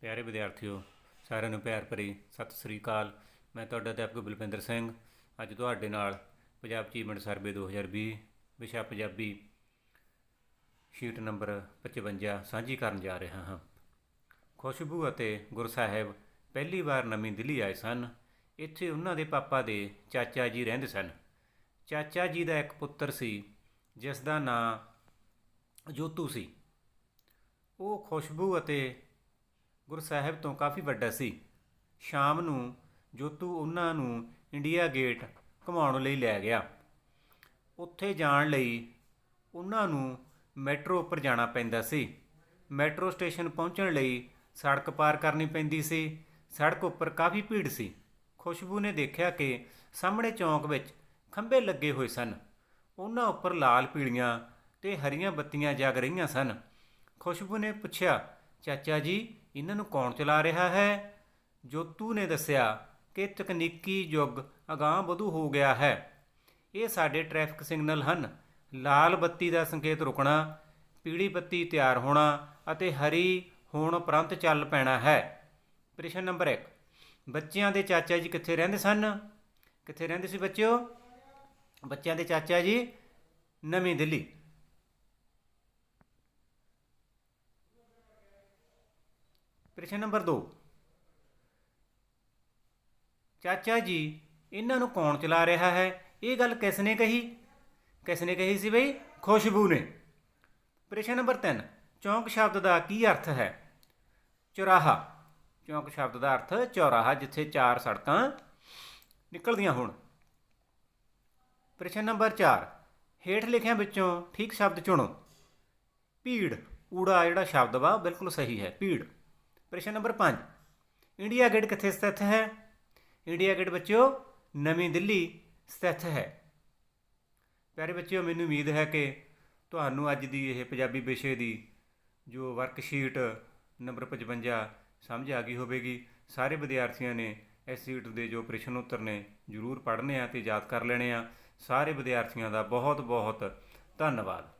ਪਿਆਰੇ ਵਿਦਿਆਰਥੀਓ, ਸਾਰਿਆਂ ਨੂੰ ਪਿਆਰ ਭਰੀ ਸਤਿ ਸ੍ਰੀ ਅਕਾਲ। ਮੈਂ ਤੁਹਾਡਾ ਅਧਿਆਪਕ ਬਲਵਿੰਦਰ ਸਿੰਘ। ਅੱਜ ਤੁਹਾਡੇ ਨਾਲ ਪੰਜਾਬ ਅਚੀਵਮੈਂਟ ਸਰਵੇ 2020 ਵਿਸ਼ਾ ਪੰਜਾਬੀ ਸ਼ੀਟ ਨੰਬਰ 55 ਸਾਂਝੀ ਕਰਨ ਜਾ ਰਿਹਾ ਹਾਂ। ਖੁਸ਼ਬੂ ਅਤੇ ਗੁਰਸਾਹਿਬ ਪਹਿਲੀ ਵਾਰ ਨਵੀਂ ਦਿੱਲੀ ਆਏ ਸਨ। ਇੱਥੇ ਉਹਨਾਂ ਦੇ ਪਾਪਾ ਦੇ ਚਾਚਾ ਜੀ ਰਹਿੰਦੇ ਸਨ। ਚਾਚਾ ਜੀ ਦਾ ਇੱਕ ਪੁੱਤਰ ਸੀ ਜਿਸ ਦਾ ਨਾਂ ਜੋਤੂ ਸੀ। ਉਹ ਖੁਸ਼ਬੂ ਅਤੇ ਗੁਰਸਾਹਿਬ ਤੋਂ ਕਾਫੀ ਵੱਡਾ ਸੀ। ਸ਼ਾਮ ਨੂੰ ਜੋਤੂ ਉਹਨਾਂ ਨੂੰ ਇੰਡੀਆ ਗੇਟ ਘੁਮਾਉਣ ਲਈ ਲੈ ਗਿਆ। ਉੱਥੇ ਜਾਣ ਲਈ ਉਹਨਾਂ ਨੂੰ ਮੈਟਰੋ ਉੱਪਰ ਜਾਣਾ ਪੈਂਦਾ ਸੀ। ਮੈਟਰੋ ਸਟੇਸ਼ਨ ਪਹੁੰਚਣ ਲਈ ਸੜਕ ਪਾਰ ਕਰਨੀ ਪੈਂਦੀ ਸੀ। ਸੜਕ ਉੱਪਰ ਕਾਫੀ ਭੀੜ ਸੀ। ਖੁਸ਼ਬੂ ਨੇ ਦੇਖਿਆ ਕਿ ਸਾਹਮਣੇ ਚੌਂਕ ਵਿੱਚ ਖੰਭੇ ਲੱਗੇ ਹੋਏ ਸਨ। ਉਹਨਾਂ ਉੱਪਰ ਲਾਲ ਪੀਲੀਆਂ ਤੇ ਹਰੀਆਂ ਬੱਤੀਆਂ ਜਗ ਰਹੀਆਂ ਸਨ। ਖੁਸ਼ਬੂ ਨੇ ਪੁੱਛਿਆ ਚਾਚਾ ਜੀ, ਇਹਨਾਂ ਨੂੰ ਕੌਣ ਚਲਾ ਰਿਹਾ ਹੈ? ਜੋਤੂ ਨੇ ਦੱਸਿਆ ਕਿ ਤਕਨੀਕੀ ਯੁੱਗ ਅਗਾਂਹ ਵਧੂ ਹੋ ਗਿਆ ਹੈ। ਇਹ ਸਾਡੇ ਟ੍ਰੈਫਿਕ ਸਿਗਨਲ ਹਨ। ਲਾਲ ਬੱਤੀ ਦਾ ਸੰਕੇਤ ਰੁਕਣਾ, ਪੀਲੀ ਬੱਤੀ ਤਿਆਰ ਹੋਣਾ ਅਤੇ ਹਰੀ ਹੋਣ ਉਪਰੰਤ ਚੱਲ ਪੈਣਾ ਹੈ। ਪ੍ਰਸ਼ਨ ਨੰਬਰ 1 ਬੱਚਿਆਂ ਦੇ ਚਾਚਾ ਜੀ ਕਿੱਥੇ ਰਹਿੰਦੇ ਸਨ? ਕਿੱਥੇ ਰਹਿੰਦੇ ਸੀ ਬੱਚਿਓ? ਬੱਚਿਆਂ ਦੇ ਚਾਚਾ ਜੀ, ਨਵੀਂ ਦਿੱਲੀ। ਪ੍ਰਸ਼ਨ ਨੰਬਰ 2 ਚਾਚਾ ਜੀ, ਇਹਨਾਂ ਨੂੰ ਕੌਣ ਚਲਾ ਰਿਹਾ ਹੈ? ਇਹ ਗੱਲ ਕਿਸ ਨੇ ਕਹੀ? ਕਿਸ ਨੇ ਕਹੀ ਸੀ ਬਈ? ਖੁਸ਼ਬੂ ਨੇ। ਪ੍ਰਸ਼ਨ ਨੰਬਰ 3 ਚੌਂਕ ਸ਼ਬਦ ਦਾ ਕੀ ਅਰਥ ਹੈ? ਚੁਰਾਹਾ। ਚੌਂਕ ਸ਼ਬਦ ਦਾ ਅਰਥ ਚੌਰਾਹਾ, ਜਿੱਥੇ ਚਾਰ ਸੜਕਾਂ ਨਿਕਲਦੀਆਂ ਹੋਣ। ਪ੍ਰਸ਼ਨ ਨੰਬਰ 4 ਹੇਠ ਲਿਖਿਆਂ ਵਿੱਚੋਂ ਠੀਕ ਸ਼ਬਦ ਚੁਣੋ। ਭੀੜ, ਊੜਾ ਜਿਹੜਾ ਸ਼ਬਦ ਵਾ ਉਹ ਬਿਲਕੁਲ ਸਹੀ ਹੈ, ਭੀੜ। ਪ੍ਰਸ਼ਨ ਨੰਬਰ 5 ਇੰਡੀਆ ਗੇਟ ਕਿੱਥੇ ਸਥਿਤ ਹੈ? ਇੰਡੀਆ ਗੇਟ ਬੱਚਿਓ, ਨਵੀਂ ਦਿੱਲੀ ਸਥਿਤ ਹੈ। ਪਿਆਰੇ ਬੱਚਿਓ, ਮੈਨੂੰ ਉਮੀਦ ਹੈ ਕਿ ਤੁਹਾਨੂੰ ਅੱਜ ਦੀ ਇਹ ਪੰਜਾਬੀ ਵਿਸ਼ੇ ਦੀ ਜੋ ਵਰਕਸ਼ੀਟ ਨੰਬਰ 55 ਸਮਝ ਆ ਗਈ ਹੋਵੇਗੀ। ਸਾਰੇ ਵਿਦਿਆਰਥੀਆਂ ਨੇ ਇਸ ਸ਼ੀਟ ਦੇ ਜੋ ਪ੍ਰਸ਼ਨ ਉੱਤਰ ਨੇ ਜ਼ਰੂਰ ਪੜ੍ਹਨੇ ਆ ਤੇ ਯਾਦ ਕਰ ਲੈਣੇ ਆ। ਸਾਰੇ ਵਿਦਿਆਰਥੀਆਂ ਦਾ ਬਹੁਤ ਬਹੁਤ ਧੰਨਵਾਦ।